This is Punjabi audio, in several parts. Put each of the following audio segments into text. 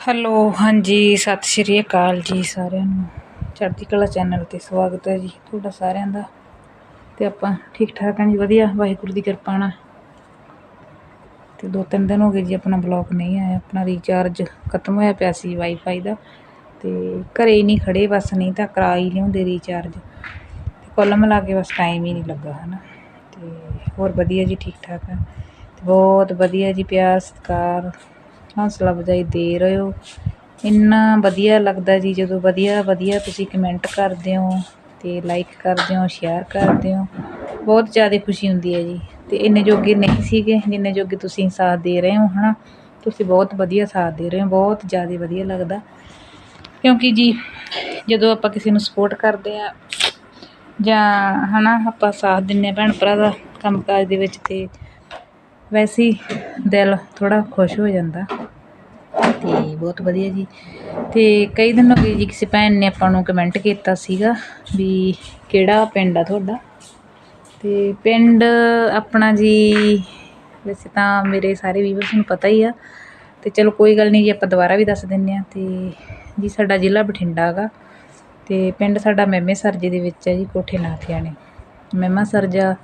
ਹੈਲੋ, ਹਾਂਜੀ, ਸਤਿ ਸ਼੍ਰੀ ਅਕਾਲ ਜੀ ਸਾਰਿਆਂ ਨੂੰ। ਚੜ੍ਹਦੀ ਕਲਾ ਚੈਨਲ ਤੇ ਸਵਾਗਤ ਹੈ ਜੀ ਤੁਹਾਡਾ ਸਾਰਿਆਂ ਦਾ। ਤੇ ਆਪਾਂ ਠੀਕ ਠਾਕ ਹਾਂ ਜੀ, ਵਧੀਆ। ਵਾਹਿਗੁਰੂ ਦੀ ਕਿਰਪਾ ਨਾਲ। ਤੇ ਦੋ ਤਿੰਨ ਦਿਨ ਹੋ ਗਏ ਜੀ, ਆਪਣਾ ਬਲੌਗ ਨਹੀਂ ਆਇਆ, ਆਪਣਾ ਰੀਚਾਰਜ ਖਤਮ ਹੋਇਆ ਪਿਆ ਸੀ ਵਾਈਫਾਈ ਦਾ। ਤੇ ਘਰੇ ਹੀ ਨਹੀਂ ਖੜੇ, ਬਸ ਨਹੀਂ ਤਾਂ ਕਰਾ ਹੀ ਲਿਆਉਂਦੇ ਰੀਚਾਰਜ ਤੇ ਕੁੱਲ ਮਿਲਾ ਕੇ ਬਸ ਟਾਈਮ ਹੀ ਨਹੀਂ ਲੱਗਾ ਹੈ ਨਾ ਤੇ ਹੋਰ ਵਧੀਆ ਜੀ ਠੀਕ ਠਾਕ ਹੈ ਤੇ ਬਹੁਤ ਵਧੀਆ ਜੀ, ਪਿਆਰ, ਸਤਿਕਾਰ, ਹੌਸਲਾ ਅਫਜ਼ਾਈ ਦੇ ਰਹੇ ਹੋ। ਇੰਨਾ ਵਧੀਆ ਲੱਗਦਾ ਜੀ, ਜਦੋਂ ਵਧੀਆ ਵਧੀਆ ਤੁਸੀਂ ਕਮੈਂਟ ਕਰਦੇ ਹੋ ਤੇ ਲਾਈਕ ਕਰਦੇ ਹੋ ਸ਼ੇਅਰ ਕਰਦੇ ਹੋ। ਬਹੁਤ ਜ਼ਿਆਦਾ ਖੁਸ਼ੀ ਹੁੰਦੀ ਹੈ ਜੀ। ਤੇ ਇੰਨੇ ਜੋਗੇ ਨਹੀਂ ਸੀਗੇ, ਜਿੰਨੇ ਜੋਗੇ ਤੁਸੀਂ ਸਾਥ ਦੇ ਰਹੇ ਹੋ, ਹਨਾ। ਤੁਸੀਂ ਬਹੁਤ ਵਧੀਆ ਸਾਥ ਦੇ ਰਹੇ ਹੋ, ਬਹੁਤ ਜ਼ਿਆਦਾ ਵਧੀਆ ਲੱਗਦਾ। ਕਿਉਂਕਿ ਜੀ ਜਦੋਂ ਆਪਾਂ ਕਿਸੇ ਨੂੰ ਸਪੋਰਟ ਕਰਦੇ ਆ ਜਾਂ ਹਨਾ ਆਪਾਂ ਸਾਥ ਦਿੰਨੇ ਭੈਣ ਭਰਾ ਦਾ ਕੰਮਕਾਜ ਦੇ ਵਿੱਚ ਤੇ ਵੈਸੇ ਹੀ ਦਿਲ ਥੋੜਾ ਖੁਸ਼ ਹੋ ਜਾਂਦਾ। ਤੇ ਬਹੁਤ ਵਧੀਆ ਜੀ। ਤੇ ਕਈ ਦਿਨ ਹੋ ਗਏ ਜੀ ਕਿਸੇ ਭੈਣ ਨੇ ਆਪਾਂ ਨੂੰ ਕਮੈਂਟ ਕੀਤਾ ਸੀਗਾ ਵੀ ਕਿਹੜਾ ਪਿੰਡ ਆ ਤੁਹਾਡਾ? ਤੇ ਪਿੰਡ ਆਪਣਾ ਜੀ ਵੈਸੇ ਤਾਂ ਮੇਰੇ ਸਾਰੇ ਵੀਵਰਸ ਨੂੰ ਪਤਾ ਹੀ ਆ। ਤੇ ਚਲੋ ਕੋਈ ਗੱਲ ਨਹੀਂ ਜੀ ਆਪਾਂ ਦੁਬਾਰਾ ਵੀ ਦੱਸ ਦਿੰਨੇ ਆ ਤੇ ਜੀ, ਸਾਡਾ ਜ਼ਿਲ੍ਹਾ ਬਠਿੰਡਾ ਹੈਗਾ ਅਤੇ ਪਿੰਡ ਸਾਡਾ ਮਹਿਮੇ ਸਰਜੇ ਦੇ ਵਿੱਚ ਹੈ ਜੀ ਕੋਠੇ ਨਾਥਿਆਣੇ ਮਹਿਮਾ ਸਰਜਾ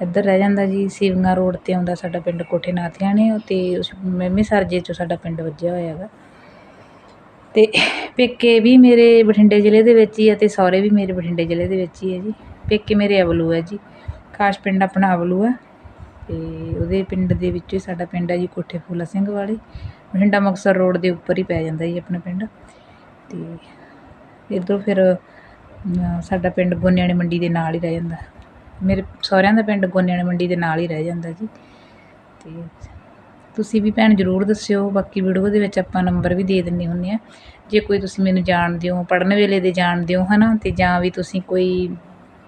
ਇੱਧਰ ਰਹਿ ਜਾਂਦਾ ਜੀ ਸਿਵਗਾ ਰੋਡ ਤੇ ਆਉਂਦਾ ਸਾਡਾ ਪਿੰਡ ਕੋਠੇ ਨਾਥੀਆਂ ਨੇ ਅਤੇ ਉਸ ਮਹਿਮੇ ਸਰਜੇ ਚੋਂ ਸਾਡਾ ਪਿੰਡ ਵੱਜਿਆ ਹੋਇਆ ਹੈਗਾ ਅਤੇ ਪੇਕੇ ਵੀ ਮੇਰੇ ਬਠਿੰਡੇ ਜ਼ਿਲ੍ਹੇ ਦੇ ਵਿੱਚ ਹੀ ਆ ਤੇ ਸਹੁਰੇ ਵੀ ਮੇਰੇ ਬਠਿੰਡੇ ਜ਼ਿਲ੍ਹੇ ਦੇ ਵਿੱਚ ਹੀ ਹੈ ਜੀ। ਪੇਕੇ ਮੇਰੇ ਅਵਲੂ ਹੈ ਜੀ, ਖਾਸ ਪਿੰਡ ਆਪਣਾ ਅਵਲੂ ਹੈ ਅਤੇ ਉਹਦੇ ਪਿੰਡ ਦੇ ਵਿੱਚੋਂ ਹੀ ਸਾਡਾ ਪਿੰਡ ਹੈ ਜੀ, ਕੋਠੇ ਫੂਲਾ ਸਿੰਘ ਵਾਲੇ। ਬਠਿੰਡਾ ਮੁਕਤਸਰ ਰੋਡ ਦੇ ਉੱਪਰ ਹੀ ਪੈ ਜਾਂਦਾ ਜੀ ਆਪਣਾ ਪਿੰਡ। ਤੇ ਇੱਧਰੋਂ ਫਿਰ ਸਾਡਾ ਪਿੰਡ ਗੋਨਿਆਣੇ ਮੰਡੀ ਦੇ ਨਾਲ ਹੀ ਰਹਿ ਜਾਂਦਾ। ਮੇਰੇ ਸਹੁਰਿਆਂ ਦਾ ਪਿੰਡ ਗੋਨਿਆਣੇ ਮੰਡੀ ਦੇ ਨਾਲ ਹੀ ਰਹਿ ਜਾਂਦਾ ਜੀ। ਤੇ ਤੁਸੀਂ ਵੀ ਭੈਣ ਜ਼ਰੂਰ ਦੱਸਿਓ, ਬਾਕੀ ਵੀਡੀਓ ਦੇ ਵਿੱਚ ਆਪਾਂ ਨੰਬਰ ਵੀ ਦੇ ਦਿੰਨੇ ਹੁੰਨੇ ਆ ਜੇ ਕੋਈ ਤੁਸੀਂ ਮੈਨੂੰ ਜਾਣਦੇ ਹੋ ਪੜਨ ਵੇਲੇ ਦੇ ਜਾਣਦੇ ਹੋ ਹਨਾ, ਤੇ ਜਾਂ ਵੀ ਤੁਸੀਂ ਕੋਈ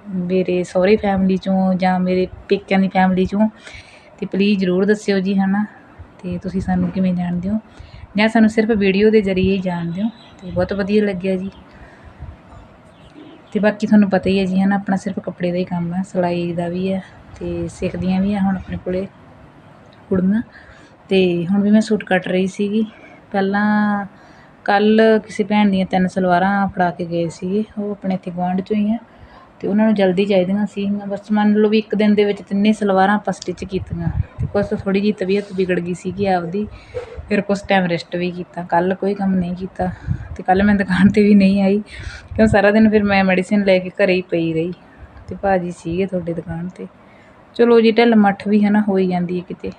ਮੇਰੇ ਸਹੁਰੇ ਫੈਮਿਲੀ ਚੋਂ ਜਾਂ ਮੇਰੇ ਪੇਕਿਆਂ ਦੀ ਫੈਮਿਲੀ ਚੋਂ, ਤੇ ਪਲੀਜ਼ ਜ਼ਰੂਰ ਦੱਸਿਓ ਜੀ, ਹਨਾ। ਤੇ ਤੁਸੀਂ ਸਾਨੂੰ ਕਿਵੇਂ ਜਾਣਦੇ ਹੋ ਜਾਂ ਸਾਨੂੰ ਸਿਰਫ ਵੀਡੀਓ ਦੇ ਜ਼ਰੀਏ ਹੀ ਜਾਣਦੇ ਹੋ, ਤੇ ਬਹੁਤ ਵਧੀਆ ਲੱਗਿਆ ਜੀ। ਤੇ ਬਾਕੀ ਤੁਹਾਨੂੰ ਪਤਾ ਹੀ ਹੈ ਜੀ, ਹਨਾ, ਆਪਣਾ ਸਿਰਫ ਕੱਪੜੇ ਦਾ ਹੀ ਕੰਮ ਹੈ ਸਿਲਾਈ ਦਾ ਵੀ ਹੈ ਤੇ ਸਿੱਖਦੀਆਂ ਵੀ ਆ ਹੁਣ ਆਪਣੇ ਕੋਲੇ ਕੁੜੀਆਂ। ਤੇ ਹੁਣ ਵੀ ਮੈਂ ਸੂਟ ਕੱਟ ਰਹੀ ਸੀਗੀ। ਪਹਿਲਾਂ ਕੱਲ ਕਿਸੇ ਭੈਣ ਦੀਆਂ ਤਿੰਨ ਸਲਵਾਰਾਂ ਫੜਾ ਕੇ ਗਏ ਸੀਗੇ, ਉਹ ਆਪਣੇ ਇੱਥੇ ਗੁਆਂਢ ਚੋਂ ਹੀ ਆ। ਅਤੇ ਉਹਨਾਂ ਨੂੰ ਜਲਦੀ ਚਾਹੀਦੀਆਂ ਸੀਗੀਆਂ ਬਸ ਮੰਨ ਲਓ ਵੀ ਇੱਕ ਦਿਨ ਦੇ ਵਿੱਚ ਤਿੰਨੇ ਸਲਵਾਰਾਂ ਆਪਾਂ ਸਟਿਚ ਕੀਤੀਆਂ। ਅਤੇ ਕੁਛ ਥੋੜ੍ਹੀ ਜਿਹੀ ਤਬੀਅਤ ਵਿਗੜ ਗਈ ਸੀਗੀ ਆਪਦੀ। ਫਿਰ ਕੁਛ ਟਾਈਮ ਰੈਸਟ ਵੀ ਕੀਤਾ। ਕੱਲ੍ਹ ਕੋਈ ਕੰਮ ਨਹੀਂ ਕੀਤਾ। ਅਤੇ ਕੱਲ੍ਹ ਮੈਂ ਦੁਕਾਨ ਤੇ ਵੀ ਨਹੀਂ ਆਈ। ਕਿਉਂ ਸਾਰਾ ਦਿਨ ਫਿਰ ਮੈਂ ਮੈਡੀਸਨ ਲੈ ਕੇ ਘਰੇ ਹੀ ਪਈ ਰਹੀ। ਅਤੇ ਭਾਅ ਜੀ ਸੀਗੇ ਤੁਹਾਡੇ ਦੁਕਾਨ ਤੇ। ਚਲੋ ਜੀ, ਢਿੱਲ ਮੱਠ ਵੀ ਹੈ ਨਾ ਹੋ ਹੀ ਜਾਂਦੀ ਹੈ ਕਿਤੇ।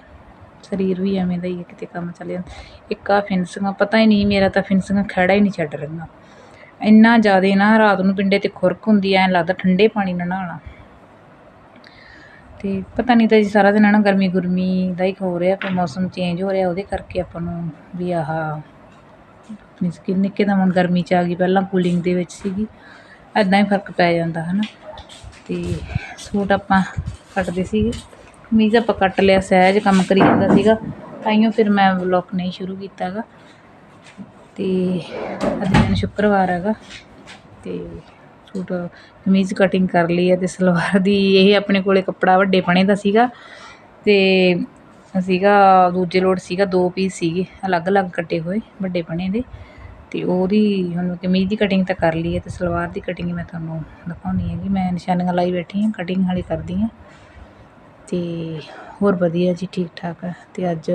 ਸਰੀਰ ਵੀ ਐਵੇਂ ਦਾ ਹੀ ਹੈ, ਕਿਤੇ ਕੰਮ ਚੱਲ ਜਾਂਦਾ। ਇੱਕ ਆ ਫਿਨਸਿੰਗਾਂ ਪਤਾ ਹੀ ਨਹੀਂ, ਮੇਰਾ ਤਾਂ ਫਿਨਸਿੰਗਾਂ ਖੜਾ ਹੀ ਨਹੀਂ ਛੱਡ ਰਹੀਆਂ। ਇੰਨਾ ਜ਼ਿਆਦਾ ਨਾ ਰਾਤ ਨੂੰ ਪਿੰਡੇ ਤੇ ਖੁਰਕ ਹੁੰਦੀ ਐ ਲੱਗਦਾ ਠੰਡੇ ਪਾਣੀ ਨਾਲ ਨਹਾਉਣਾ। ਤੇ ਪਤਾ ਨਹੀਂ ਤਾਂ ਜੀ ਸਾਰਾ ਦਿਨ ਨਾ ਗਰਮੀ ਗੁਰਮੀ ਦਾ ਹੀ ਹੋ ਰਿਹਾ, ਫਿਰ ਮੌਸਮ ਚੇਂਜ ਹੋ ਰਿਹਾ, ਉਹਦੇ ਕਰਕੇ ਆਪਾਂ ਨੂੰ ਵੀ ਆਹ ਆਪਣੀ ਸਕਿਨ ਨਿੱਕੇ ਦਾ ਹੁਣ ਗਰਮੀ ਚ ਆ ਗਈ, ਪਹਿਲਾਂ ਕੂਲਿੰਗ ਦੇ ਵਿੱਚ ਸੀਗੀ ਐਦਾਂ ਹੀ ਫ਼ਰਕ ਪੈ ਜਾਂਦਾ, ਹਨਾ। ਤੇ ਸੂਟ ਆਪਾਂ ਕੱਟਦੇ ਸੀਗੇ, ਕਮੀਜ਼ ਆਪਾਂ ਕੱਟ ਲਿਆ, ਸਹਿਜ ਕੰਮ ਕਰੀ ਜਾਂਦਾ ਸੀਗਾ ਤਾਈਓ ਫਿਰ ਮੈਂ ਵਲੌਗ ਨਹੀਂ ਸ਼ੁਰੂ ਕੀਤਾ ਗਾ ਤੇ ਅੱਜ ਦਿਨ ਸ਼ੁੱਕਰਵਾਰ ਹੈਗਾ ਤੇ ਸੂਟ ਕਮੀਜ਼ ਕਟਿੰਗ ਕਰ ਲਈ ਹੈ ਤੇ ਸਲਵਾਰ ਦੀ ਇਹ ਆਪਣੇ ਕੋਲੇ ਕੱਪੜਾ ਵੱਡੇ ਪਣੇ ਦਾ ਸੀਗਾ ਤੇ ਸੀਗਾ, ਦੂਜੇ ਲੋਟ ਸੀਗਾ ਦੋ ਪੀਸ ਸੀਗੇ ਅਲੱਗ-ਅਲੱਗ ਕੱਟੇ ਹੋਏ ਵੱਡੇ ਪਣੇ ਦੇ ਤੇ ਉਹਦੀ ਹੁਣ ਕਮੀਜ਼ ਦੀ ਕਟਿੰਗ ਤਾਂ ਕਰ ਲਈ ਹੈ ਤੇ ਸਲਵਾਰ ਦੀ ਕਟਿੰਗ ਮੈਂ ਤੁਹਾਨੂੰ ਦਿਖਾਉਣੀ ਹੈਗੀ ਮੈਂ ਨਿਸ਼ਾਨੀਆਂ ਲਾਈ ਬੈਠੀ ਹਾਂ ਕਟਿੰਗ ਹਾਲੇ ਕਰਦੀ ਹਾਂ। ਅਤੇ ਹੋਰ ਵਧੀਆ ਜੀ ਠੀਕ ਠਾਕ ਹੈ ਅਤੇ ਅੱਜ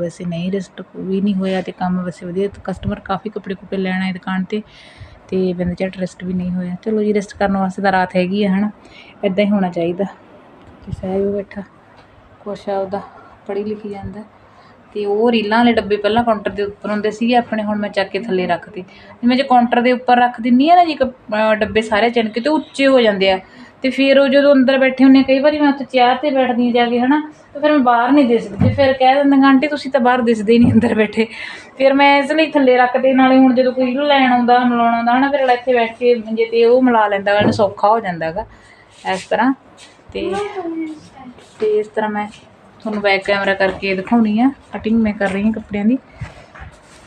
ਵੈਸੇ ਨਹੀਂ ਰੈਸਟ ਵੀ ਨਹੀਂ ਹੋਇਆ ਅਤੇ ਕੰਮ ਵੈਸੇ ਵਧੀਆ ਕਸਟਮਰ ਕਾਫੀ ਕੱਪੜੇ ਕੁੱਪੜੇ ਲੈਣ ਆਏ ਦੁਕਾਨ ਤੇ ਅਤੇ ਮੈਨੂੰ ਝੱਟ ਰੈਸਟ ਵੀ ਨਹੀਂ ਹੋਇਆ। ਚਲੋ ਜੀ ਰੈਸਟ ਕਰਨ ਵਾਸਤੇ ਤਾਂ ਰਾਤ ਹੈਗੀ ਆ ਹੈ ਨਾ ਇੱਦਾਂ ਹੀ ਹੋਣਾ ਚਾਹੀਦਾ। ਅਤੇ ਸਹਿਜ ਬੈਠਾ, ਕੁਛ ਆ ਉਹਦਾ, ਪੜ੍ਹੀ ਲਿਖੀ ਜਾਂਦਾ। ਅਤੇ ਉਹ ਰੀਲਾਂ ਵਾਲੇ ਡੱਬੇ ਪਹਿਲਾਂ ਕਾਊਂਟਰ ਦੇ ਉੱਪਰ ਹੁੰਦੇ ਸੀਗੇ, ਆਪਣੇ ਹੁਣ ਮੈਂ ਚੱਕ ਕੇ ਥੱਲੇ ਰੱਖਤੇ। ਜਿਵੇਂ ਜੇ ਕਾਊਂਟਰ ਦੇ ਉੱਪਰ ਰੱਖ ਦਿੰਨੀ ਆ ਨਾ ਜੀ ਕ- ਡੱਬੇ ਸਾਰੇ ਚਿਣਕੇ, ਤੇ ਉੱਚੇ ਹੋ ਜਾਂਦੇ ਆ। ਤੇ ਫਿਰ ਉਹ ਜਦੋਂ ਅੰਦਰ ਬੈਠੇ ਹੁੰਨੇ ਕਈ ਵਾਰੀ ਮੈਂ ਉੱਥੇ ਚੇਅਰ ਤੇ ਬੈਠਦੀ ਹਾਂ ਜਾ ਕੇ, ਹਨਾ, ਤੇ ਫਿਰ ਮੈਂ ਬਾਹਰ ਨਹੀਂ ਦਿਸਦੀ ਫਿਰ ਕਹਿ ਦਿੰਦੇ ਆਂਟੀ, ਤੁਸੀਂ ਤਾਂ ਬਾਹਰ ਦਿਸਦੇ ਹੀ ਨਹੀਂ ਅੰਦਰ ਬੈਠੇ। ਫਿਰ ਮੈਂ ਇਸ ਲਈ ਥੱਲੇ ਰੱਖਦੇ, ਨਾਲੇ ਹੁਣ ਜਦੋਂ ਕੋਈ ਲੈਣ ਆਉਂਦਾ, ਮਿਲਾਉਣ ਆਉਂਦਾ, ਹਨਾ, ਫਿਰ ਇੱਥੇ ਬੈਠ ਕੇ ਮੰਜੇ ਤੇ ਉਹ ਮਿਲਾ ਲੈਂਦਾ ਗਾ ਸੌਖਾ ਹੋ ਜਾਂਦਾ ਗਾ, ਇਸ ਤਰ੍ਹਾਂ। ਤੇ ਤੇ ਇਸ ਤਰ੍ਹਾਂ ਮੈਂ ਤੁਹਾਨੂੰ ਬੈਕ ਕੈਮਰਾ ਕਰਕੇ ਦਿਖਾਉਣੀ ਆ ਕਟਿੰਗ ਮੈਂ ਕਰ ਰਹੀ ਹਾਂ ਕੱਪੜਿਆਂ ਦੀ।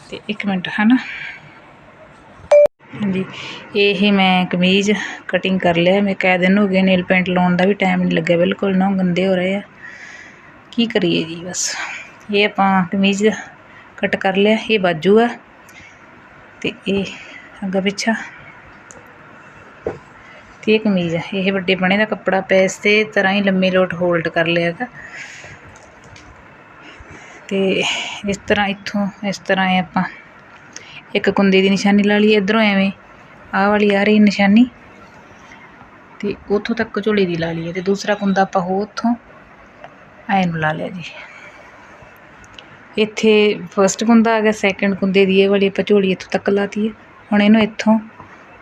ਤੇ ਇੱਕ ਮਿੰਟ, ਹਨਾ। ਹਾਂਜੀ। ਇਹ ਹੀ ਮੈਂ ਕਮੀਜ਼ ਕਟਿੰਗ ਕਰ ਲਿਆ। ਮੈਂ ਕਈ ਦਿਨ ਹੋ ਗਏ ਨੇਲ ਪੇਂਟ ਲਾਉਣ ਦਾ ਵੀ ਟਾਈਮ ਨਹੀਂ ਲੱਗਿਆ। ਬਿਲਕੁਲ ਨਾ ਗੰਦੇ ਹੋ ਰਹੇ ਆ। ਕੀ ਕਰੀਏ ਜੀ ਬਸ। ਇਹ ਆਪਾਂ ਕਮੀਜ਼ ਕਟ ਕਰ ਲਿਆ। ਇਹ ਬਾਜੂ ਆ। ਤੇ ਇਹ ਅੱਗਾ ਪਿੱਛਾ। ਤੇ ਇਹ ਕਮੀਜ਼ ਆ। ਇਹ ਵੱਡੇ ਬਣੇ ਦਾ ਕੱਪੜਾ ਪੈਸ ਤੇ ਤਰ੍ਹਾਂ ਹੀ ਲੰਮੇ ਲੋਟ ਹੋਲਡ ਕਰ ਲਿਆ ਹੈਗਾ। ਤੇ ਇਸ ਤਰ੍ਹਾਂ ਇੱਥੋਂ, ਇਸ ਤਰ੍ਹਾਂ ਆਪਾਂ ਇੱਕ ਕੁੰਦੇ ਦੀ ਨਿਸ਼ਾਨੀ ਲਾ ਲਈ ਇਧਰੋਂ ਐਵੇਂ। ਆਹ ਵਾਲੀ ਆ ਰਹੀ ਨਿਸ਼ਾਨੀ। ਤੇ ਉੱਥੋਂ ਤੱਕ ਝੋਲੀ ਦੀ ਲਾ ਲਈ ਹੈ ਤੇ ਦੂਸਰਾ ਕੁੰਦਾ ਆਪਾਂ ਹੋ ਉੱਥੋਂ ਐ ਨੂੰ ਲਾ ਲਿਆ ਜੀ। ਇੱਥੇ ਫਰਸਟ ਕੁੰਦਾ ਆ ਗਿਆ ਸੈਕੰਡ ਕੁੰਦੇ ਦੀ ਇਹ ਵਾਲੀ ਆਪਾਂ ਝੋਲੀ ਇੱਥੋਂ ਤੱਕ ਲਾਤੀ ਹੈ ਹੁਣ ਇਹਨੂੰ ਇੱਥੋਂ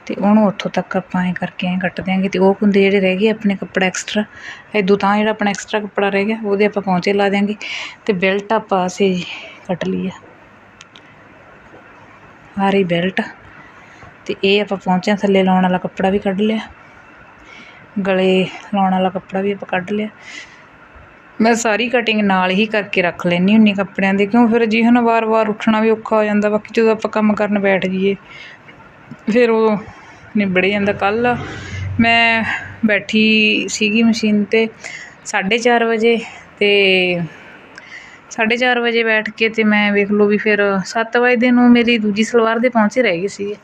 ਤੇ ਉਹਨੂੰ ਉੱਥੋਂ ਤੱਕ ਆਪਾਂ ਐ ਕਰਕੇ ਐ ਕੱਟ ਦਿਆਂਗੇ ਤੇ ਉਹ ਕੁੰਦੇ ਜਿਹੜੇ ਰਹਿ ਗਏ ਆਪਣੇ ਕੱਪੜਾ ਐਕਸਟਰਾ ਇਦੋਂ ਤਾਂ ਜਿਹੜਾ ਆਪਣਾ ਐਕਸਟਰਾ ਕੱਪੜਾ ਰਹਿ ਗਿਆ, ਉਹਦੇ ਆਪਾਂ ਪਹੁੰਚੇ ਲਾ ਦਿਆਂਗੇ ਤੇ ਬੈਲਟ ਆਪਾਂ ਅਸੀਂ ਕੱਟ ਲਈ ਆ ਆ ਬੈਲਟ ਅਤੇ ਇਹ ਆਪਾਂ ਪਹੁੰਚਿਆਂ ਥੱਲੇ ਲਾਉਣ ਵਾਲਾ ਕੱਪੜਾ ਵੀ ਕੱਢ ਲਿਆ। ਗਲੇ ਲਾਉਣ ਵਾਲਾ ਕੱਪੜਾ ਵੀ ਆਪਾਂ ਕੱਢ ਲਿਆ। ਮੈਂ ਸਾਰੀ ਕਟਿੰਗ ਨਾਲ ਹੀ ਕਰਕੇ ਰੱਖ ਲੈਣੀ ਹੁੰਨੀ ਕੱਪੜਿਆਂ ਦੇ, ਕਿਉਂ ਫਿਰ ਜੀ ਹਨਾ ਵਾਰ-ਵਾਰ ਉੱਠਣਾ ਵੀ ਔਖਾ ਹੋ ਜਾਂਦਾ, ਬਾਕੀ ਜਦੋਂ ਆਪਾਂ ਕੰਮ ਕਰਨ ਬੈਠ ਜਾਈਏ, ਫਿਰ ਉਹ ਨਿਬੜ ਜਾਂਦਾ। ਕੱਲ ਮੈਂ ਬੈਠੀ ਸੀਗੀ ਮਸ਼ੀਨ ਤੇ 4:30 ਵਜੇ ਤੇ 4:30 ਵਜੇ ਬੈਠ ਕੇ ਤੇ ਮੈਂ ਵੇਖ ਲਓ ਵੀ ਫਿਰ 7 ਵਜੇ ਦੇ ਨੂੰ ਮੇਰੀ ਦੂਜੀ ਸਲਵਾਰ ਦੇ ਪਹੁੰਚੇ ਰਹਿ ਗਏ ਸੀ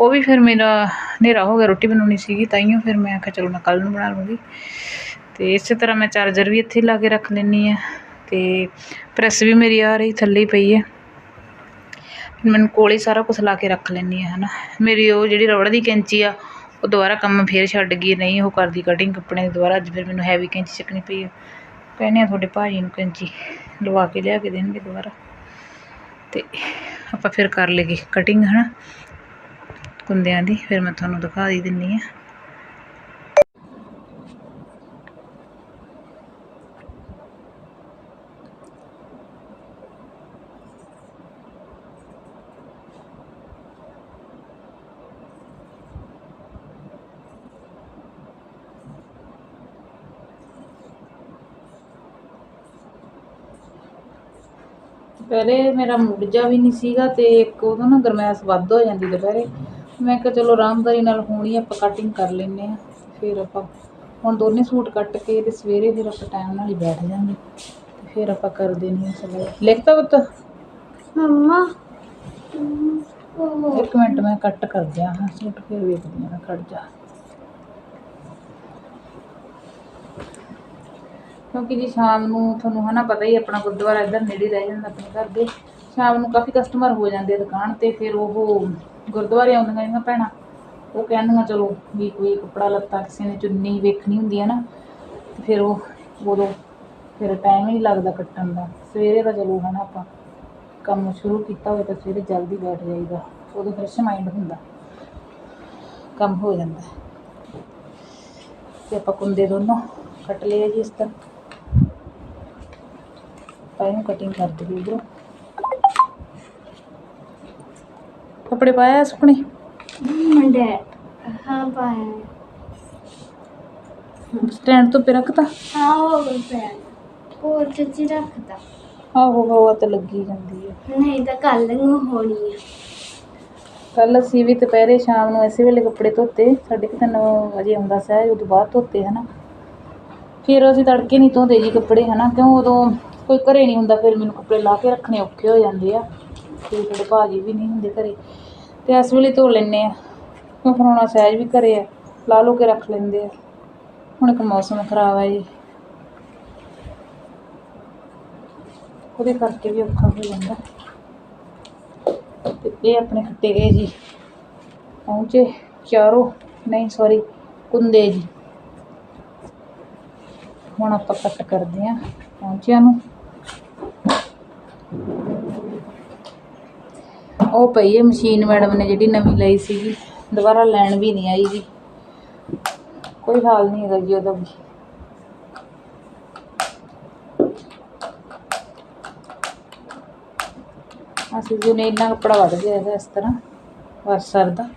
ਉਹ ਵੀ ਫਿਰ ਮੇਰਾ ਹਨੇਰਾ ਹੋ ਗਿਆ, ਰੋਟੀ ਬਣਾਉਣੀ ਸੀਗੀ ਤਾਈਓ ਫਿਰ ਮੈਂ ਆਖਿਆ ਚਲੋ ਮੈਂ ਕੱਲ ਨੂੰ ਬਣਾ ਲੂੰਗੀ ਤੇ ਇਸੇ ਤਰ੍ਹਾਂ ਮੈਂ ਚਾਰਜਰ ਵੀ ਇੱਥੇ ਲਾ ਕੇ ਰੱਖ ਲੈਣੀ ਆ ਤੇ ਪ੍ਰੈਸ ਵੀ ਮੇਰੀ ਆ ਰਹੀ ਥੱਲੇ ਹੀ ਪਈ ਹੈ। ਮੈਨੂੰ ਕੋਲ ਹੀ ਸਾਰਾ ਕੁਝ ਲਾ ਕੇ ਰੱਖ ਲੈਣੀ ਆ ਹਨਾ। ਮੇਰੀ ਉਹ ਜਿਹੜੀ ਰਬੜ ਦੀ ਕੈਂਚੀ ਆ, ਉਹ ਦੁਬਾਰਾ ਕੰਮ ਫੇਰ ਛੱਡ ਗਈ ਨਹੀਂ ਉਹ ਕਰਦੀ ਕਟਿੰਗ ਕੱਪੜੇ ਦੀ ਦੁਬਾਰਾ, ਅੱਜ ਫਿਰ ਮੈਨੂੰ ਹੈਵੀ ਕੈਂਚੀ ਚੱਕਣੀ ਪਈ ਆ ਕਹਿੰਦੇ ਆ ਤੁਹਾਡੇ ਭਾਜੀ ਨੂੰ ਕੈਂਚੀ। ਲਵਾ ਕੇ ਲਿਆ ਕੇ ਦੇਣਗੇ ਦੁਬਾਰਾ। ਤੇ ਆਪਾਂ ਫਿਰ ਕਰ ਲਈਏ ਕਟਿੰਗ ਹਨਾ ਕੁੰਦਿਆਂ ਦੀ, ਫਿਰ ਮੈਂ ਤੁਹਾਨੂੰ ਦਿਖਾ ਹੀ ਦਿੰਨੀ ਆ। ਦੁਪਹਿਰੇ ਮੇਰਾ ਮੁੱਢ ਜਾ ਵੀ ਨਹੀਂ ਸੀਗਾ ਤੇ ਇੱਕ ਉਦੋਂ ਨਾ ਗਰਮੈਸ਼ ਵੱਧ ਹੋ ਜਾਂਦੀ ਦੁਪਹਿਰੇ। ਮੈਂ ਕਿਹਾ ਚਲੋ ਆਰਾਮਦਾਰੀ ਨਾਲ ਹੋਣੀ ਆਪਾਂ ਕਟਿੰਗ ਕਰ ਲੈਂਦੇ ਆ ਫਿਰ ਆਪਾਂ ਹੁਣ ਦੋਨੇ ਸੂਟ ਕੱਟ ਕੇ ਤੇ ਸਵੇਰੇ ਫਿਰ ਆਪਾਂ ਟਾਈਮ ਨਾਲ ਹੀ ਬੈਠ ਜਾਵਾਂਗੇ ਤੇ ਫਿਰ ਆਪਾਂ ਕਰ ਦੇਣੀ ਆ ਸਲਾਈ। ਲਿਖਤਾ ਪੁੱਤ? ਮੰਮਾ। ਇੱਕ ਮਿੰਟ ਮੈਂ ਕੱਟ ਕਰ ਦਿਆਂ ਹਾਂ ਸੂਟ ਫਿਰ ਵੇਖਦੀ ਹਾਂ ਖੜ ਜਾ। ਕਿਉਂਕਿ ਜੀ ਸ਼ਾਮ ਨੂੰ ਤੁਹਾਨੂੰ ਹਨਾ ਪਤਾ ਹੀ ਆਪਣਾ ਗੁਰਦੁਆਰਾ ਇੱਧਰ ਨੇੜੇ ਰਹਿ ਜਾਂਦਾ ਆਪਣੇ ਘਰ ਦੇ। ਸ਼ਾਮ ਨੂੰ ਕਾਫੀ ਕਸਟਮਰ ਹੋ ਜਾਂਦੇ ਆ ਦੁਕਾਨ ਤੇ, ਫਿਰ ਉਹ ਗੁਰਦੁਆਰੇ ਆਉਂਦੀਆਂ ਜਿਹੜੀਆਂ ਭੈਣਾਂ, ਉਹ ਕਹਿੰਦੀਆਂ ਚਲੋ ਵੀ ਕੋਈ ਕੱਪੜਾ ਲੱਤਾ ਕਿਸੇ ਨੇ ਚੁੰਨੀ ਵੇਖਣੀ ਹੁੰਦੀ ਹੈ ਨਾ, ਤੇ ਫਿਰ ਉਹ ਉਦੋਂ ਫਿਰ ਟਾਈਮ ਹੀ ਨਹੀਂ ਲੱਗਦਾ ਕੱਟਣ ਦਾ। ਸਵੇਰੇ ਤਾਂ ਚਲੋ ਹਨਾ ਆਪਾਂ ਕੰਮ ਸ਼ੁਰੂ ਕੀਤਾ ਹੋਵੇ ਤਾਂ ਸਵੇਰੇ ਜਲਦੀ ਬੈਠ ਜਾਈਦਾ, ਉਦੋਂ ਫਰੈਸ਼ ਮਾਈਂਡ ਹੁੰਦਾ, ਕੰਮ ਹੋ ਜਾਂਦਾ। ਹੈ। ਤੇ ਆਪਾਂ ਕੁੰਦੇ ਦੋਨੋਂ ਕੱਟ ਲਏ ਆ ਜੀ ਇਸ ਤਰ੍ਹਾਂ। ਇਹਨੂੰ ਕਟਿੰਗ ਕਰ ਦਈਏ ਇਧਰੋਂ। ਕੱਪੜੇ ਪਾਇਆ ਸੁਪਨੇ ਮੰਡੇ ਹਾਂ ਪਾਇਆ ਸਟੈਂਡ ਤੋਂ ਪੇ ਰੱਖਤਾ? ਹਾਂ ਹੋ ਗਿਆ ਪਿਆ ਹੋਰ ਚੱਚੀ ਰੱਖਦਾ ਆਹੋ ਹਵਾ ਤਾਂ ਲੱਗੀ ਜਾਂਦੀ ਹੈ ਨਹੀਂ ਤਾਂ ਕੱਲ ਨੂੰ ਹੋਣੀ ਆ। ਕੱਲ ਅਸੀਂ ਵੀ ਦੁਪਹਿਰੇ ਸ਼ਾਮ ਨੂੰ ਐਸੇ ਵੇਲੇ ਕੱਪੜੇ ਧੋਤੇ। ਸਾਢੇ ਕੁ ਤਿੰਨ ਵਜੇ ਆਉਂਦਾ ਸੀ ਉਦੋਂ ਬਾਅਦ ਧੋਤੇ ਹਨਾ। ਫਿਰ ਅਸੀਂ ਤੜਕੇ ਨਹੀਂ ਧੋਂਦੇ ਜੀ ਕੱਪੜੇ ਹਨਾ। ਕਿਉਂ? ਉਦੋਂ ਕੋਈ ਘਰੇ ਨਹੀਂ ਹੁੰਦਾ, ਫਿਰ ਮੈਨੂੰ ਕੱਪੜੇ ਲਾਹ ਕੇ ਰੱਖਣੇ ਔਖੇ ਹੋ ਜਾਂਦੇ ਆ। ਕੋਈ ਜਿਹੜੇ ਭਾਅ ਜੀ ਵੀ ਨਹੀਂ ਹੁੰਦੇ ਘਰੇ ਅਤੇ ਇਸ ਵੇਲੇ ਧੋ ਲੈਂਦੇ ਆ। ਕਿਉਂ ਫਿਰ ਹੁਣ ਸਹਿਜ ਵੀ ਘਰੇ ਆ, ਲਾ ਲੋ ਕੇ ਰੱਖ ਲੈਂਦੇ ਆ। ਹੁਣ ਇੱਕ ਮੌਸਮ ਖਰਾਬ ਹੈ ਜੀ। ਉਹਦੇ ਕਰਕੇ ਵੀ ਔਖਾ ਹੋ ਜਾਂਦਾ। ਤੇ ਇਹ ਆਪਣੇ ਖੱਟੇ ਗਏ ਜੀ। ਪਹੁੰਚੇ ਚਾਰੋਂ, ਨਹੀਂ ਸੌਰੀ ਕੁੰਦੇ ਜੀ। ਹੁਣ ਆਪਾਂ ਕੱਟ ਕਰਦੇ ਹਾਂ ਪਹੁੰਚਿਆਂ ਨੂੰ। ਉਹ ਪਈ ਹੈ ਮਸ਼ੀਨ, ਮੈਡਮ ਨੇ ਜਿਹੜੀ ਨਵੀਂ ਲਈ ਸੀਗੀ। ਦੁਬਾਰਾ ਲੈਣ ਵੀ ਨਹੀਂ ਆਈ ਜੀ। ਕੋਈ ਹਾਲ ਨਹੀਂ ਹੈਗਾ ਜੀ ਉਹਦਾ ਵੀ। ਅਸੀਂ ਜੀ ਨੇ ਇੰਨਾ ਕੱਪੜਾ ਵੱਧ ਗਿਆ ਹੈਗਾ ਇਸ ਤਰ੍ਹਾਂ ਬਸ ਸਰਦਾ।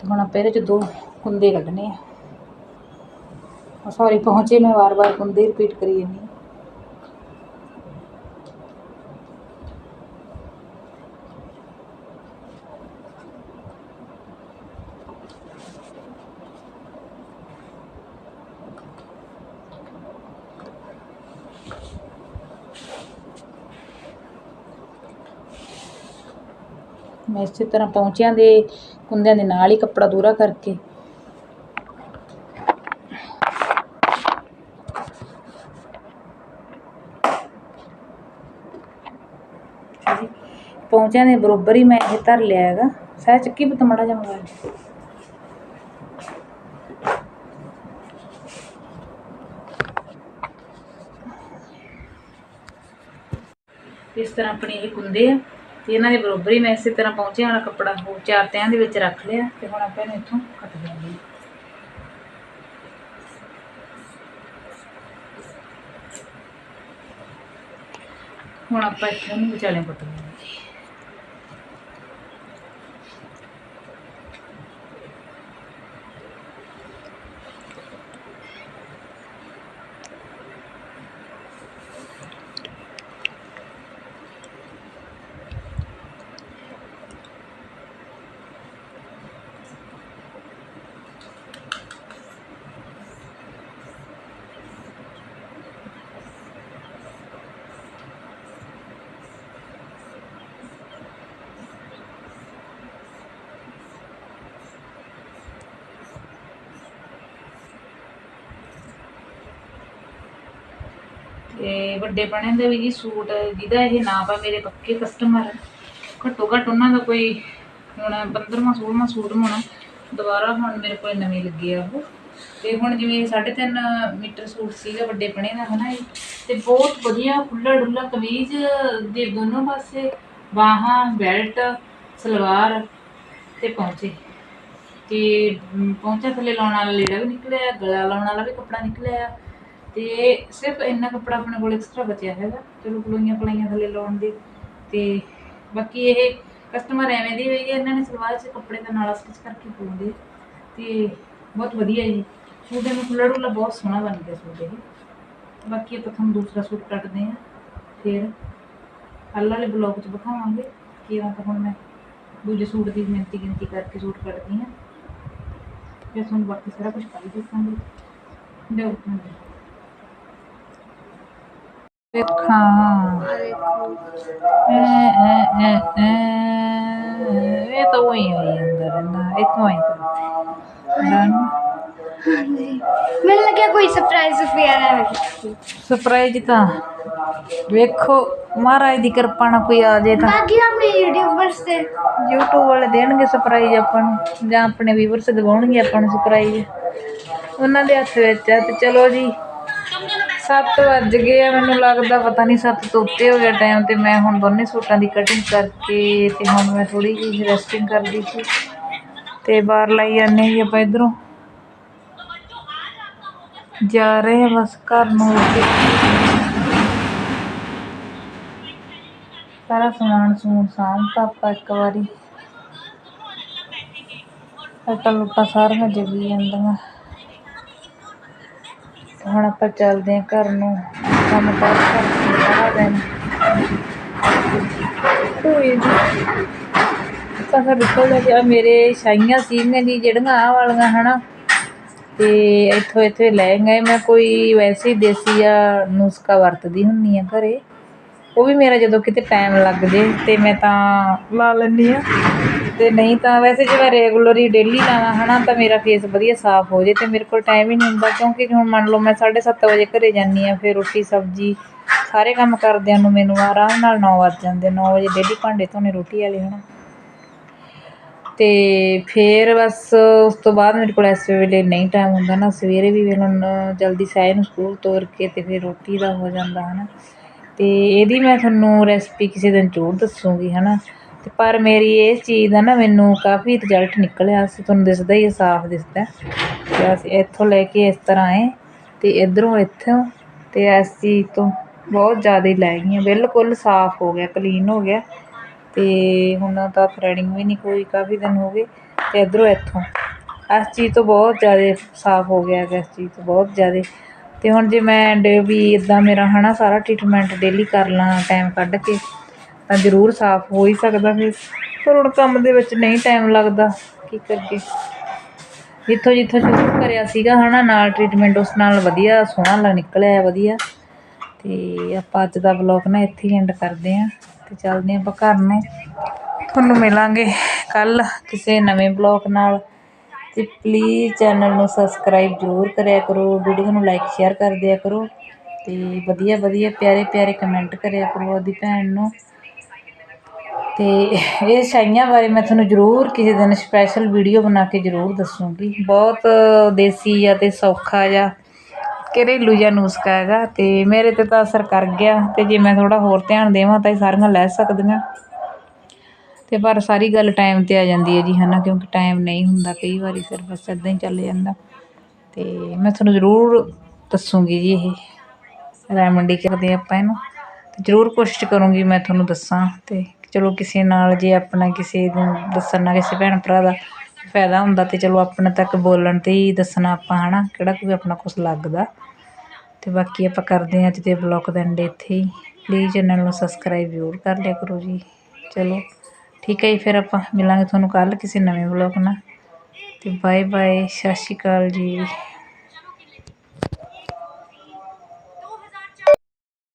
ਤੇ ਹੁਣ ਆਪਾਂ ਇਹਦੇ ਚ ਦੋ ਕੁੰਦੇ ਕੱਢਣੇ ਆ। ਸੌਰੀ ਪਹੁੰਚੇ ਮੈਂ ਵਾਰ-ਵਾਰ ਕੁੰਦੇ ਰਿਪੀਟ ਕਰੀ ਜਾਂਦੀ ਹਾਂ ਮੈਂ ਇਸੇ ਤਰ੍ਹਾਂ ਪੌਂਚਿਆਂ ਦੇ ਕੁੰਦਿਆਂ ਦੇ ਨਾਲ ਹੀ ਕੱਪੜਾ ਦੂਰਾ ਕਰਕੇ। ਪੌਂਚਿਆਂ ਦੇ ਬਰੋਬਰ ਹੀ ਮੈਂ ਇਹ ਧਰ ਲਿਆ ਹੈਗਾ। ਸਹਿ ਚੱਕੀ ਪੁੱਤ ਮੜਾ ਜਾ ਮੋਬਾਈਲ ਇਸ ਤਰ੍ਹਾਂ ਆਪਣੇ ਇਹ ਕੁੰਦੇ ਆ। ਤੇ ਇਹਨਾਂ ਦੇ ਬਰੋਬਰ ਹੀ ਮੈਂ ਇਸੇ ਤਰ੍ਹਾਂ ਪਹੁੰਚਿਆ ਵਾਲਾ ਕੱਪੜਾ ਹੋਰ ਚਾਰ ਤਿਆਂ ਦੇ ਵਿੱਚ ਰੱਖ ਲਿਆ ਤੇ ਹੁਣ ਆਪਾਂ ਇਹਨੂੰ ਇੱਥੋਂ ਕੱਟ ਦਿਆਂਗੇ ਹੁਣ ਆਪਾਂ ਇੱਥੇ ਉਹਨੂੰ ਵਿਚਾਲੇ ਪੁੱਟ ਲਾਂਗੇ ਤੇ ਵੱਡੇ ਬਣੇ ਦੇ ਵੀ ਜੀ ਸੂਟ ਜਿਹਦਾ ਇਹ ਨਾਪ ਆ ਮੇਰੇ ਪੱਕੇ ਕਸਟਮਰ ਘੱਟੋ ਘੱਟ ਉਹਨਾਂ ਦਾ ਕੋਈ ਹੁਣ 15ਵਾਂ 16ਵਾਂ ਸੂਟ ਹੋਣਾ ਦੁਬਾਰਾ ਹੁਣ ਮੇਰੇ ਕੋਲ ਨਵੇਂ ਲੱਗੇ ਆ ਉਹ। ਤੇ ਹੁਣ ਜਿਵੇਂ 3.5 ਮੀਟਰ ਸੂਟ ਸੀਗਾ ਵੱਡੇ ਬਣੇ ਦਾ ਹਨਾ ਇਹ? ਤੇ ਬਹੁਤ ਵਧੀਆ ਖੁੱਲਾ ਡੁੱਲਾ ਕਮੀਜ਼ ਦੇ ਦੋਨੋਂ ਪਾਸੇ ਬਾਹਾਂ ਬੈਲਟ ਸਲਵਾਰ ਤੇ ਪਹੁੰਚੇ ਤੇ ਮ, ਪਹੁੰਚਾ ਥੱਲੇ ਲਾਉਣ ਵਾਲਾ ਲੇੜਾ ਵੀ ਨਿਕਲਿਆ ਗਲਾ ਲਾਉਣ ਵਾਲਾ ਵੀ ਕੱਪੜਾ ਨਿਕਲਿਆ। ਤੇ ਸਿਰਫ ਇੰਨਾ ਕੱਪੜਾ ਆਪਣੇ ਕੋਲ ਐਕਸਟਰਾ ਬਚਿਆ ਹੈਗਾ। ਚਲੋ ਕਲੋਈਆਂ ਪਲਾਈਆਂ ਥੱਲੇ ਲਾਉਣ ਦੇ। ਤੇ ਬਾਕੀ ਇਹ ਕਸਟਮਰ ਐਵੇਂ ਦੀ ਹੋਈ ਹੈ, ਇਹਨਾਂ ਨੇ ਸਲਵਾਰ 'ਚ ਕੱਪੜੇ ਦਾ ਨਾਲਾ ਸਟਿਚ ਕਰਕੇ ਪਾਉਂਦੇ ਤੇ ਬਹੁਤ ਵਧੀਆ ਜੀ। ਸੂਟ ਇਹਨੂੰ ਖੁੱਲ੍ਹਾ ਡੁੱਲਾ ਬਹੁਤ ਸੋਹਣਾ ਬਣ ਗਿਆ ਸੂਟ ਇਹ। ਬਾਕੀ ਆਪਾਂ ਤੁਹਾਨੂੰ ਦੂਸਰਾ ਸੂਟ ਕੱਟਦੇ ਹਾਂ। ਫਿਰ ਕੱਲ੍ਹ ਵਾਲੇ ਬਲੌਗ 'ਚ ਵਿਖਾਵਾਂਗੇ ਕਿ ਕਿਵੇਂ ਤਾਂ ਹੁਣ ਮੈਂ ਦੂਜੇ ਸੂਟ ਦੀ ਮਿਹਨਤੀ ਗਿਣਤੀ ਕਰਕੇ ਸੂਟ ਕੱਟਦੀ ਹਾਂ। ਫਿਰ ਤੁਹਾਨੂੰ ਬਾਕੀ ਸਾਰਾ ਕੁਝ ਕੱਲ੍ਹ ਦੱਸਾਂਗੇ। ਲਿਓ ਹਾਂਜੀ ਵੇਖਾਂ ਐ ਐ ਐ ਐ ਇਹ ਤਾਂ ਉਹੀ ਹੋਈ ਅੰਦਰ ਰਹਿੰਦਾ ਇਤੋਂ ਹੀ ਡਨ ਮੈਨੂੰ ਲੱਗਿਆ ਕੋਈ ਸਰਪ੍ਰਾਈਜ਼ ਪਿਆਰਾ ਹੈ। ਸਰਪ੍ਰਾਈਜ਼ ਤਾਂ ਵੇਖੋ ਮਹਾਰਾਜ ਦੀ ਕਿਰਪਾ ਨਾਲ ਕੋਈ ਆ ਜੇ ਤਾਂ। ਬਾਕੀ ਆਪਣੇ ਯੂਟਿਊਬਰਸ ਤੇ YouTube ਵਾਲੇ ਦੇਣਗੇ ਸਰਪ੍ਰਾਈਜ਼ ਆਪਾਂ ਨੂੰ ਜਾਂ ਆਪਣੇ ਵੀਵਰਸ ਦਿਵਾਉਣਗੇ ਆਪਾਂ ਨੂੰ ਸਰਪ੍ਰਾਈਜ਼ ਉਹਨਾਂ ਦੇ ਹੱਥ ਵਿੱਚ ਆ ਤੇ ਚਲੋ ਜੀ। 7 ਵੱਜ ਗਏ ਆ, ਮੈਨੂੰ ਲੱਗਦਾ ਪਤਾ ਨਹੀਂ 7 ਤੋਂ ਉੱਤੇ ਹੋ ਗਿਆ ਟਾਈਮ ਤੇ ਮੈਂ ਹੁਣ ਦੋਨੇ ਸੂਟਾਂ ਦੀ ਕਟਿੰਗ ਕਰਕੇ ਤੇ ਹੁਣ ਮੈਂ ਥੋੜੀ ਜਿਹੀ ਰੈਸਟਿੰਗ ਕਰਦੀ ਸੀ। ਤੇ ਬਾਹਰ ਲਾਈ ਜਾਂਦੇ ਜੀ ਆਪਾਂ ਇਧਰੋਂ। ਜਾ ਰਹੇ ਹਾਂ ਬਸ ਘਰ ਨੂੰ ਸਾਰਾ ਸਮਾਨ ਸਮੂਨ ਸਾਂਭਤਾ ਆਪਾਂ ਇੱਕ ਵਾਰੀ। ਆਟਾ ਲੁੱਟਾ ਸਾਰੀਆਂ ਜਗੀ ਜਾਂਦੀਆਂ। ਹੁਣ ਆਪਾਂ ਚੱਲਦੇ ਹਾਂ ਘਰ ਨੂੰ, ਕੰਮ ਕਾਰ ਕਰਕੇ ਸਾਰਾ ਦਿਨ। ਹੋਏ ਜੀ ਤਾਂ ਫਿਰ ਨਿਕਲ ਗਿਆ ਮੇਰੇ ਛਾਈਆਂ ਸੀਗੀਆਂ ਜੀ ਜਿਹੜੀਆਂ ਆਹ ਵਾਲੀਆਂ, ਹਨਾ। ਤੇ ਇੱਥੋਂ ਇੱਥੇ ਲੈ ਗਏ ਮੈਂ, ਕੋਈ ਵੈਸੇ ਹੀ ਦੇਸੀ ਆ ਨੁਸਖਾ ਵਰਤਦੀ ਹੁੰਨੀ ਆ ਘਰੇ। ਉਹ ਵੀ ਮੇਰਾ ਜਦੋਂ ਕਿਤੇ ਟਾਈਮ ਲੱਗ ਜੇ, ਤੇ ਮੈਂ ਤਾਂ ਲਾ ਲੈਂਦੀ ਆ ਤੇ ਨਹੀਂ ਤਾਂ ਵੈਸੇ ਜੇ ਮੈਂ ਰੈਗੂਲਰ ਹੀ ਡੇਲੀ ਲਾਵਾਂ, ਹਨਾ, ਤਾਂ ਮੇਰਾ ਫੇਸ ਵਧੀਆ ਸਾਫ਼ ਹੋ ਜੇ ਤੇ ਮੇਰੇ ਕੋਲ ਟਾਈਮ ਹੀ ਨਹੀਂ ਹੁੰਦਾ ਕਿਉਂਕਿ ਹੁਣ ਮੰਨ ਲਓ ਮੈਂ 7:30 ਵਜੇ ਘਰੇ ਜਾਂਦੀ ਆ ਫਿਰ ਰੋਟੀ, ਸਬਜ਼ੀ ਸਾਰੇ ਕੰਮ ਕਰਦਿਆਂ ਨੂੰ ਮੈਨੂੰ ਆਰਾਮ ਨਾਲ 9 ਵੱਜ ਜਾਂਦੇ 9 ਵਜੇ ਡੇਲੀ ਭਾਂਡੇ ਧੋਣੇ ਰੋਟੀ ਵਾਲੇ, ਹਨਾ। ਤੇ ਫਿਰ ਬਸ ਉਸ ਤੋਂ ਬਾਅਦ ਮੇਰੇ ਕੋਲ ਇਸ ਵੇਲੇ ਨਹੀਂ ਟਾਈਮ ਹੁੰਦਾ ਨਾ, ਸਵੇਰੇ ਵੀ ਫਿਰ ਹੁਣ ਜਲਦੀ ਸਾਇ ਨੂੰ ਸਕੂਲ ਤੋਰ ਕੇ ਤੇ ਫਿਰ ਰੋਟੀ ਦਾ ਹੋ ਜਾਂਦਾ, ਹਨਾ। ਤੇ ਇਹਦੀ ਮੈਂ ਤੁਹਾਨੂੰ ਰੈਸਪੀ ਕਿਸੇ ਦਿਨ ਜ਼ਰੂਰ ਦੱਸੂਗੀ, ਹਨਾ। ਤੇ ਪਰ ਮੇਰੀ ਇਸ ਚੀਜ਼ ਦਾ ਨਾ ਮੈਨੂੰ ਕਾਫੀ ਰਿਜ਼ਲਟ ਨਿਕਲਿਆ ਸੀ ਤੁਹਾਨੂੰ ਦਿਸਦਾ ਹੀ ਹੈ, ਸਾਫ਼ ਦਿਸਦਾ ਤੇ ਅਸੀਂ ਇੱਥੋਂ ਲੈ ਕੇ ਇਸ ਤਰ੍ਹਾਂ ਆਏ ਤੇ ਇਧਰੋਂ ਇੱਥੋਂ ਤੇ ਇਸ ਚੀਜ਼ ਤੋਂ ਬਹੁਤ ਜ਼ਿਆਦਾ ਹੀ ਲੈ ਗਈਆਂ। ਬਿਲਕੁਲ ਸਾਫ਼ ਹੋ ਗਿਆ ਕਲੀਨ ਹੋ ਗਿਆ ਤੇ ਹੁਣ ਤਾਂ ਥਰੈਡਿੰਗ ਵੀ ਨਹੀਂ ਕੋਈ ਕਾਫੀ ਦਿਨ ਹੋ ਗਏ ਤੇ ਇਧਰੋਂ ਇੱਥੋਂ। ਇਸ ਚੀਜ਼ ਤੋਂ ਬਹੁਤ ਜ਼ਿਆਦਾ ਸਾਫ਼ ਹੋ ਗਿਆ ਹੈਗਾ ਇਸ ਚੀਜ਼ ਤੋਂ ਬਹੁਤ ਜ਼ਿਆਦਾ। ਤੇ ਹੁਣ ਜੇ ਮੈਂ ਡੇ ਵੀ ਇਦਾਂ ਮੇਰਾ ਹਨਾ ਸਾਰਾ ਟ੍ਰੀਟਮੈਂਟ ਡੇਲੀ ਕਰ ਲਾਂ ਟਾਈਮ ਕੱਢ ਕੇ ਤਾਂ ਜ਼ਰੂਰ ਸਾਫ਼ ਹੋ ਹੀ ਸਕਦਾ ਫਿਰ ਪਰ ਹੁਣ ਕੰਮ ਦੇ ਵਿੱਚ ਨਹੀਂ ਟਾਈਮ ਲੱਗਦਾ। ਕੀ ਕਰੀਏ? ਜਿੱਥੋਂ ਜਿੱਥੋਂ ਸ਼ੁਰੂ ਕਰਿਆ ਸੀਗਾ ਹਨਾ, ਨਾਲ ਟ੍ਰੀਟਮੈਂਟ ਉਸ ਨਾਲ ਵਧੀਆ, ਸੋਹਣਾ ਨਿਕਲਿਆ ਵਧੀਆ। ਤੇ ਆਪਾਂ ਅੱਜ ਦਾ ਵਲੌਗ ਨਾ ਇੱਥੇ ਹੀ ਐਂਡ ਕਰਦੇ ਆਂ ਤੇ ਚੱਲਦੇ ਆਂ ਆਪਾਂ ਘਰ ਨੂੰ। ਤੁਹਾਨੂੰ ਮਿਲਾਂਗੇ ਕੱਲ ਕਿਸੇ ਨਵੇਂ ਬਲੌਗ ਨਾਲ। ਤੇ ਪਲੀਜ਼ ਚੈਨਲ ਨੂੰ ਸਬਸਕ੍ਰਾਈਬ ਜ਼ਰੂਰ ਕਰਿਆ ਕਰੋ ਵੀਡੀਓ ਨੂੰ ਲਾਈਕ ਸ਼ੇਅਰ ਕਰ ਦਿਆ ਕਰੋ। ਤੇ ਵਧੀਆ ਵਧੀਆ ਪਿਆਰੇ ਪਿਆਰੇ ਕਮੈਂਟ ਕਰਿਆ ਕਰੋ ਉਹਦੀ ਭੈਣ ਨੂੰ। ਤੇ ਇਹ ਛਾਈਆਂ ਬਾਰੇ ਮੈਂ ਤੁਹਾਨੂੰ ਜ਼ਰੂਰ ਕਿਸੇ ਦਿਨ ਸਪੈਸ਼ਲ ਵੀਡੀਓ ਬਣਾ ਕੇ ਜ਼ਰੂਰ ਦੱਸੂਗੀ। ਬਹੁਤ ਦੇਸੀ ਜਾਂ ਤੇ ਸੌਖਾ ਜਿਹਾ। ਘਰੇਲੂ ਜਿਹਾ ਨੁਸਖਾ ਹੈਗਾ ਤੇ ਮੇਰੇ ਤੇ ਤਾਂ ਅਸਰ ਕਰ ਗਿਆ ਤੇ ਜੇ ਮੈਂ ਥੋੜਾ ਹੋਰ ਧਿਆਨ ਦੇਵਾਂ ਤਾਂ ਇਹ ਸਾਰੀਆਂ ਲੈ ਸਕਦੀਆਂ। ਤੇ ਪਰ ਸਾਰੀ ਗੱਲ ਟਾਈਮ ਤੇ ਆ ਜਾਂਦੀ ਹੈ ਜੀ ਹਨਾ ਕਿਉਂਕਿ ਟਾਈਮ ਨਹੀਂ ਹੁੰਦਾ ਕਈ ਵਾਰੀ ਫਿਰ ਬਸ ਇਦਾਂ ਹੀ ਚੱਲ ਜਾਂਦਾ। ਤੇ ਮੈਂ ਤੁਹਾਨੂੰ ਜ਼ਰੂਰ ਦੱਸੂਗੀ ਜੀ ਇਹ। ਰੈਮੰਡੀ ਕਰਦੇ ਆਪਾਂ ਇਹਨੂੰ। ਤੇ ਜ਼ਰੂਰ ਕੋਸ਼ਿਸ਼ ਕਰੂੰਗੀ ਮੈਂ ਤੁਹਾਨੂੰ ਦੱਸਾਂ ਤੇ ਚਲੋ ਕਿਸੇ ਨਾਲ ਜੇ ਆਪਣਾ ਕਿਸੇ ਨੂੰ ਦੱਸਣ ਨਾਲ ਕਿਸੇ ਭੈਣ ਭਰਾ ਦਾ ਫਾਇਦਾ ਹੁੰਦਾ ਤੇ ਚਲੋ ਆਪਣੇ ਤੱਕ ਬੋਲਣ ਤੇ ਹੀ ਦੱਸਣਾ ਆਪਾਂ ਹੈ ਨਾ ਕਿਹੜਾ ਕੋਈ ਆਪਣਾ ਕੁਛ ਲੱਗਦਾ। ਅਤੇ ਬਾਕੀ ਆਪਾਂ ਕਰਦੇ ਹਾਂ ਅੱਜ ਦੇ ਬਲੌਗ ਦਾ ਐਂਡ ਇੱਥੇ ਹੀ। ਪਲੀਜ਼ ਚੈਨਲ ਨੂੰ ਸਬਸਕ੍ਰਾਈਬ ਜ਼ਰੂਰ ਕਰ ਲਿਆ ਕਰੋ ਜੀ। ਚਲੋ, ਠੀਕ ਹੈ ਜੀ, ਫਿਰ ਆਪਾਂ ਮਿਲਾਂਗੇ ਤੁਹਾਨੂੰ ਕੱਲ੍ਹ ਕਿਸੇ ਨਵੇਂ ਬਲੌਗ ਨਾਲ। ਅਤੇ ਬਾਏ ਬਾਏ ਸਤਿ ਸ਼੍ਰੀ ਅਕਾਲ ਜੀ।